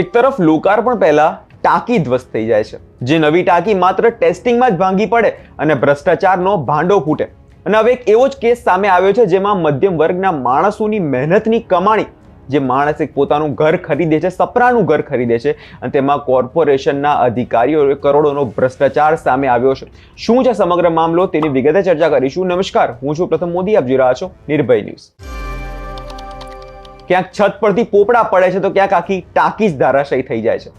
એક તરફ લોકાર્પણ પહેલા ટાંકી ધ્વસ્ત થઈ જાય છે, જે નવી ટાંકી માત્ર ટેસ્ટિંગમાં જ ભાંગી પડે અને ભ્રષ્ટાચારનો ભાંડો ફૂટે. અને હવે એક એવો જ કેસ સામે આવ્યો છે, જેમાં મધ્યમ વર્ગના માણસોની મહેનતની કમાણી, જે માણસ એક પોતાનું ઘર ખરીદે છે, સપરાનું ઘર ખરીદે છે, અને તેમાં કોર્પોરેશનના અધિકારીઓએ કરોડોનો ભ્રષ્ટાચાર સામે આવ્યો છે. શું છે સમગ્ર મામલો તેની વિગતે ચર્ચા કરીશું. નમસ્કાર, હું છું પ્રથમ મોદી. આપ જોઈ રહ્યા છો નિર્ભય ન્યૂઝ. ક્યાંક છત પરથી પોપડા પડે છે તો ક્યાંક આખી ટાંકી જ ધારાશાયી થઈ જાય છે.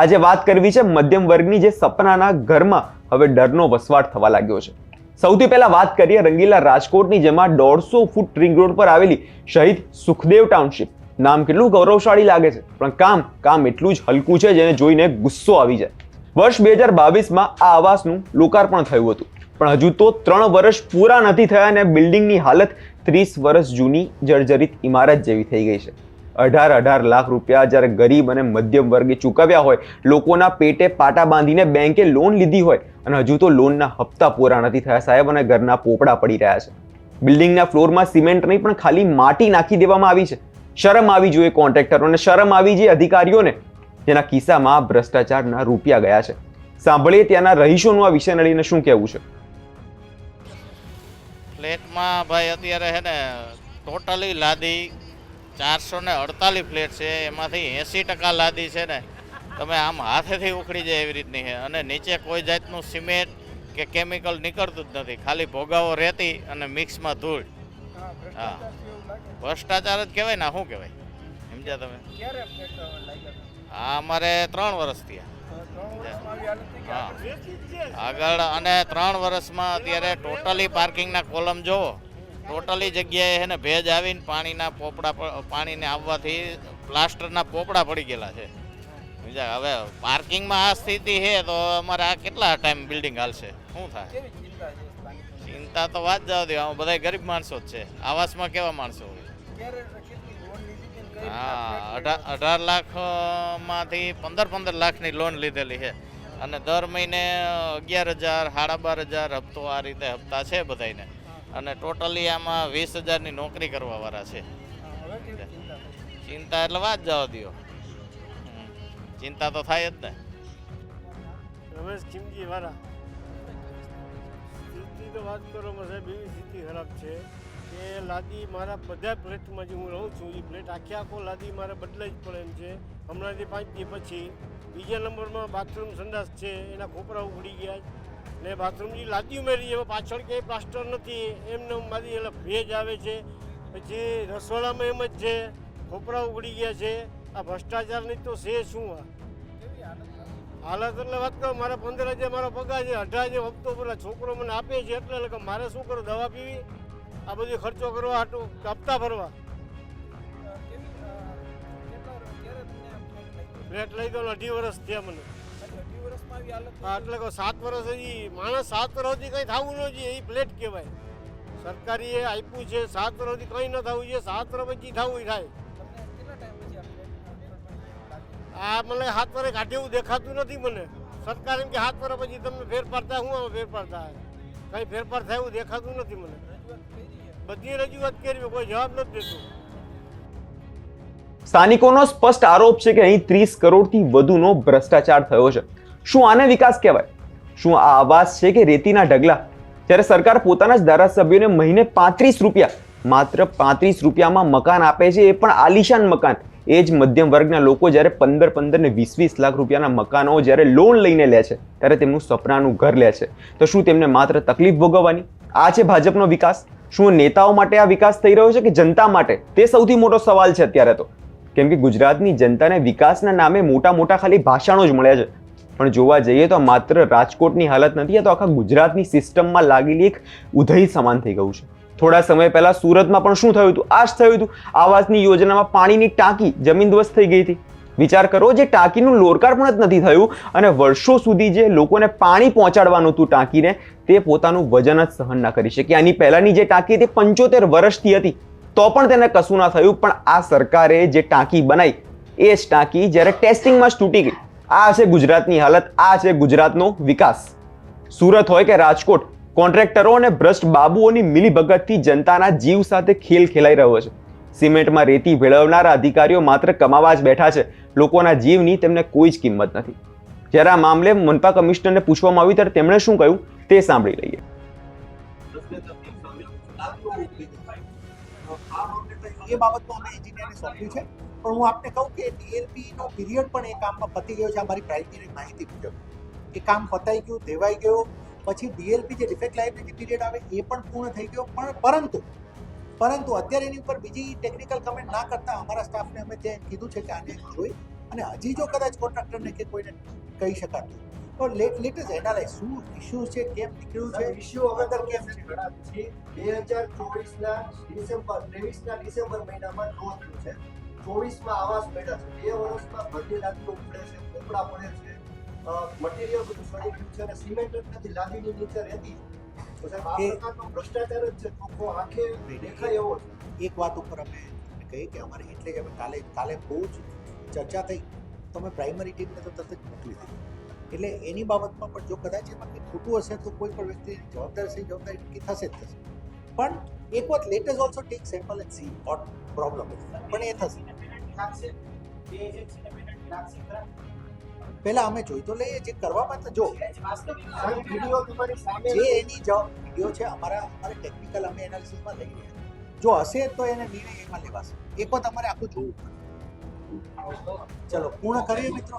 આજે વાત કરવી છે મધ્યમ વર્ગની જે સપનાના ઘરમાં હવે ડરનો વસવાટ થવા લાગ્યો છે. સૌથી પહેલા વાત કરીએ રંગીલા રાજકોટની જેમાં દોઢસો ફૂટ રિંગ રોડ પર આવેલી શહીદ સુખદેવ ટાઉનશીપ. નામ કેટલું ગૌરવશાળી લાગે છે, પણ કામ કામ એટલું જ હલકું છે જેને જોઈને ગુસ્સો આવી જાય. વર્ષ બે હજાર બાવીસમાં આ આવાસનું લોકાર્પણ થયું હતું. પણ હજુ તો ત્રણ વર્ષ પૂરા નથી થયા અને બિલ્ડિંગની હાલત ત્રીસ વર્ષ જૂની જર્જરિત ઇમારત જેવી થઈ ગઈ છે. અઢાર અઢાર લાખ રૂપિયા જ્યારે ગરીબ અને મધ્યમ વર્ગે ચૂકવ્યા હોય, લોકોના પેટે પાટા બાંધીને બેંકે લોન લીધી હોય અને હજુ તો લોનના હપ્તા પૂરા નથી થયા સાહેબ અને ઘરના પોપડા પડી રહ્યા છે. બિલ્ડિંગના ફ્લોરમાં સિમેન્ટ નહીં, પણ ખાલી માટી નાખી દેવામાં આવી છે. શરમ આવી જોઈએ કોન્ટ્રાક્ટરોને, શરમ આવી જોઈએ અધિકારીઓને, જેના કિસ્સામાં ભ્રષ્ટાચારના રૂપિયા ગયા છે. સાંભળીએ ત્યાંના રહીશોનું આ વિષયને લઈને શું કહેવું છે? ફ્લેટમાં ભાઈ અત્યારે છે ને ટોટલી લાદી ચારસો ને અડતાલીસ ફ્લેટ છે એમાંથી એંસી ટકા લાદી છે ને તમે આમ હાથેથી ઉખડી જાય એવી રીતની છે. અને નીચે કોઈ જાતનું સિમેન્ટ કે કેમિકલ નીકળતું જ નથી. ખાલી ભોગાવો રહેતી અને મિક્સમાં ધૂળ. હા. ભ્રષ્ટાચાર જ કહેવાય ને શું કહેવાય? સમજ્યા તમે? આ અમારે ત્રણ વર્ષ થયા. આગળ અને ત્રણ વર્ષમાં અત્યારે ટોટલી પાર્કિંગના કોલમ જોવો ટોટલી જગ્યાએ છે ને ભેજ આવીને પાણીના પોપડા પાણીને આવવાથી પ્લાસ્ટરના પોપડા પડી ગયેલા છે. બીજા હવે પાર્કિંગમાં આ સ્થિતિ છે તો અમારે આ કેટલા ટાઈમ બિલ્ડિંગ હાલશે? શું થાય? ચિંતા તો વાત જવા દો બધા ગરીબ માણસો જ છે. આવાસમાં કેવા માણસો હોય? હા અઢાર અઢાર લાખમાંથી પંદર પંદર લાખની લોન લીધેલી છે. અને દર મહિને અગિયાર હજાર સાડા બાર હજાર હપ્તો આ રીતે હપ્તા છે બધાને અને ટોટલી આમાં વીસ હજારની નોકરી કરવાવાળા છે. ચિંતા એટલે વાત જવા દો ચિંતા તો થાય જ ને. રમેશ ખીમજી વાળા સ્થિતિ તો વાત કરો સાહેબ એવી સ્થિતિ ખરાબ છે. કે લાદી મારા બધા પ્લેટમાં જે હું રહું છું એ પ્લેટ આખે આખો લાદી મારે બદલાઈ જ પડે એમ છે. હમણાંથી પાંચ દી પછી બીજા નંબરમાં બાથરૂમ સંડાસ છે એના ખોપરા ઉગડી ગયા છે. ને બાથરૂમની લાદી ઉમેરી એમાં પાછળ ક્યાંય પ્લાસ્ટર નથી એમને એમ મારી એટલે ભેજ આવે છે. પછી રસોડામાં એમ જ છે ખોપરા ઉગડી ગયા છે. આ ભ્રષ્ટાચારની તો છે શું આ? હાલત એટલે વાત કરો મારા પંદર હજાર મારો પગાર છે અઢાર હજાર હપ્તો પેલા છોકરો મને આપે છે એટલે મારે શું કરું દવા પીવી? આ બધો ખર્ચો કરવા હાટું કાપતા ભરવા? ફ્લેટ લઈ ગયો, અઢી વર્ષ થયા મને. એટલે કહો સાત વર્ષ હજી, માણસ સાત વર્ષથી કંઈ થવું ન જોઈએ, એ ફ્લેટ કહેવાય. સરકારીએ આપ્યું છે, સાત વર્ષથી કંઈ ન થવું જોઈએ, સાત વર્ષ પછી થવું થાય. આ મને હાથ વરે કાઢે એવું દેખાતું નથી મને. સરકાર એમ કે હાથ પર પછી તમને ફેરફાર થાય, હું ફેરફાર થાય? કંઈ ફેરફાર થાય એવું દેખાતું નથી મને. બધી રજૂઆત કરી કોઈ જવાબ નથી દેતું. સ્થાનિકોનો સ્પષ્ટ આરોપ છે કે અહીં ત્રીસ કરોડથી વધુનો ભ્રષ્ટાચાર થયો છે. શું આને વિકાસ કહેવાય? શું આ આવાસ છે કે રેતીના ઢગલા? જ્યારે સરકાર પોતાના જ ધારાસભ્યોને મહિને પાંત્રીસ રૂપિયા, માત્ર પાંત્રીસ રૂપિયામાં મકાન આપે છે, એ પણ આલિશાન મકાન. એ જ મધ્યમ વર્ગના લોકો જ્યારે પંદર પંદર ને વીસ વીસ લાખ રૂપિયાના મકાનો જ્યારે લોન લઈને લે છે, ત્યારે તેમનું સપનાનું ઘર લે છે. તો શું તેમને માત્ર તકલીફ ભોગવવાની? આ છે ભાજપનો વિકાસ. શું નેતાઓ માટે આ વિકાસ થઈ રહ્યો છે કે જનતા માટે? તે સૌથી મોટો સવાલ છે અત્યારે તો. કેમ કે ગુજરાતની જનતાને વિકાસના નામે મોટા મોટા ખાલી ભાષણો જ મળ્યા છે. પણ જોવા જઈએ તો માત્ર રાજકોટની હાલત નથી તો આખા ગુજરાતની સિસ્ટમમાં લાગેલી એક ઉધઈ સમાન થઈ ગયું છે. થોડા સમય પહેલા સુરતમાં પણ શું થયું હતું? આ જ થયું હતું. આવાસની યોજનામાં પાણીની ટાંકી જમીનદોસ્ત થઈ ગઈ હતી. વિચાર કરો, જે ટાંકીનું લોરકાર્પણ જ નથી થયું અને વર્ષો સુધી જે લોકોને પાણી પહોંચાડવાનું હતું ટાંકીને, તે પોતાનું વજન જ સહન ના કરી શકી આની પહેલાંની જે ટાંકી તે પંચોતેર વર્ષથી હતી, તો પણ તેને કશું ના થયું, પણ આ સરકારે જે ટાંકી બનાવી એ જ ટાંકી જ્યારે ટેસ્ટિંગમાં જ તૂટી ગઈ. આ છે ગુજરાતની હાલત, આ છે ગુજરાતનો વિકાસ. સુરત હોય કે રાજકોટ, કોન્ટ્રાક્ટરો અને ભ્રષ્ટ બાબુઓની મિલીભગતથી જનતાના જીવ સાથે ખેલ ખેલાઈ રહ્યો છે. સિમેન્ટમાં રેતી ભેળવનારા અધિકારીઓ માત્ર કમાવા જ બેઠા છે. લોકોના જીવની તેમને કોઈ જ કિંમત નથી. જ્યારે આ મામલે મનપા કમિશનરને પૂછવામાં આવ્યું ત્યારે તેમણે શું કહ્યું તે સાંભળી લઈએ. એ બાબતમાં અમે એન્જિનિયરને સોંપ્યું છે. પણ હું આપને કહું કે ડીએલપીનો પિરિયડ પણ એ કામમાં પતી ગયો છે. અમારી પ્રાઇમરી માહિતી મુજબ. એ કામ પતાઈ ગયું, દેવાઈ ગયું. પછી ડીએલપી જે ડિફેક્ટ લાયબિલિટી પીરિયડ આવે, એ પણ પૂર્ણ થઈ ગયો. પણ પરંતુ પરંતુ અત્યારે એની ઉપર બીજી ટેકનિકલ કમેન્ટ ના કરતા અમારા સ્ટાફને અમે ત્યાં કીધું છે કે આને જોઈ અને હજી જો કદાચ કોન્ટ્રાક્ટરને કે કોઈને કહી શકાતું. તો લેટ લેટેસ્ટ ઇઝ એનાલાઇઝ શું ઇશ્યુ છે, કેમ નીકળ્યું છે? ઇશ્યુ વગર કેમ છે? બે હજાર ચોવીસના ડિસેમ્બર, ત્રેવીસના ડિસેમ્બર મહિનામાં ડ્રો થયું છે. ચોવીસમાં આવાસ મળ્યા છે. બે વર્ષમાં ભરતી લાદીઓ ઉપડે છે કોપડા પડે છે. મટીરિયલ બધું સડી ગયું છે અને સિમેન્ટ નથી લાદીની નીચે રહેતી. તો સાહેબ આ એ- પ્રકારનો ભ્રષ્ટાચાર જ છે ચોખ્ખો આંખે દેખાય એવો છે એક વાત ઉપર અમે એમને કહી કે અમારે એટલે જ અમે કાલે કાલે બહુ જ ચર્ચા થઈ તો અમે પ્રાઇમરી ટીમને તો તરત જ મોકલી દીધી એટલે એની બાબતમાં પણ જો કદાચ એમાં કંઈ ખોટું હશે તો કોઈ પણ વ્યક્તિ જવાબદાર છે જવાબદારી નક્કી થશે જ થશે. પણ એક વાત let is also take sample and see what problem પણ એ થશે. પહેલા અમે જોઈ તો લઈએ જે કરવામાં તો જો. સાહેબ વીડિયો તમારી સામે જે એની વીડિયો છે અમારા અમારે ટેકનિકલ અમે એનાલિસિસમાં લઈ ગયા. જો હશે તો એને નિર્ણય એમાં લેવાશે. એક વાર તમારે આખું જોવું પડે. ચલો પૂર્ણ કરીએ મિત્રો?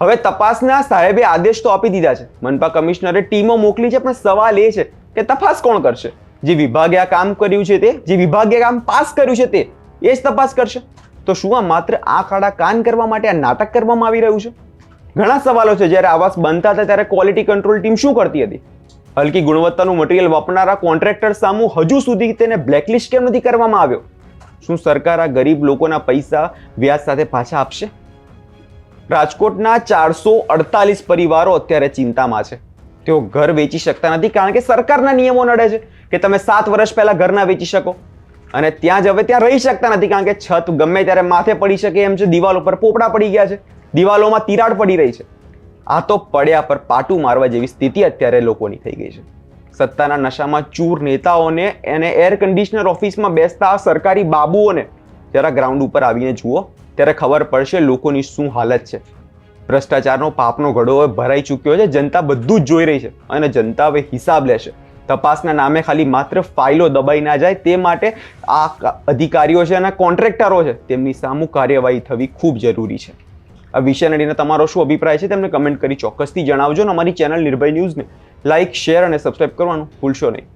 હવે તપાસના સાહેબે આદેશ તો આપી દીધા છે. મનપા કમિશનરે ટીમો મોકલી છે પણ સવાલ એ છે કે તપાસ કોણ કરશે? જે વિભાગે આ કામ કર્યું છે તે જે વિભાગે કામ પાસ કર્યું છે તે એ જ તપાસ કરશે. તો શું આ માત્ર આંખ આડા કાન કરવા માટે આ નાટક કરવામાં આવી રહ્યું છે? ઘણા સવાલો છે. જ્યારે આવાસ બનતા હતા ત્યારે ક્વોલિટી કંટ્રોલ ટીમ શું કરતી હતી? હલકી ગુણવત્તાનું મટીરિયલ વાપરનારા કોન્ટ્રાક્ટર સામુ હજુ સુધી તેને બ્લેકલિસ્ટ કેમ નથી કરવામાં આવ્યો? શું સરકાર આ ગરીબ લોકોના પૈસા વ્યાજ સાથે પાછા આપશે? રાજકોટના ચારસો અડતાલીસ પરિવારો અત્યારે ચિંતામાં છે. તેઓ ઘર વેચી શકતા નથી કારણ કે સરકારના નિયમો નડે છે કે તમે સાત વર્ષ પહેલા ઘરના વેચી શકો. અને ત્યાં જ હવે ત્યાં રહી શકતા નથી, કારણ કે છત ગમે ત્યારે માથે પડી શકે એમ છે, દિવાલ ઉપર પોપડા પડી ગયા છે, દિવાલોમાં તિરાડ પડી રહી છે. આ તો પડ્યા પર પાટું મારવા જેવી સ્થિતિ અત્યારે લોકોની થઈ ગઈ છે. સત્તાના નશામાં ચૂર નેતાઓને એને એર કન્ડિશનર ઓફિસમાં બેસતા સરકારી બાબુઓને જરા ગ્રાઉન્ડ ઉપર આવીને જુઓ, ત્યારે ખબર પડશે લોકોની શું હાલત છે. ભ્રષ્ટાચારનો પાપનો ઘડો ભરાઈ ચૂક્યો છે, જનતા બધું જ જોઈ રહી છે અને જનતા હવે હિસાબ લેશે. તપાસના નામે ખાલી માત્ર ફાઇલો દબાઈ ના જાય, તે માટે આ અધિકારીઓ છે અને કોન્ટ્રાક્ટરો છે, તેમની સામુ કાર્યવાહી થવી ખૂબ જરૂરી છે. આ વિષયને લઈને તમારો શું અભિપ્રાય છે, તેમને કમેન્ટ કરી ચોક્કસથી જણાવજો અને અમારી ચેનલ નિર્ભય ન્યૂઝને લાઇક, શેર અને સબસ્ક્રાઇબ કરવાનું ભૂલશો નહીં.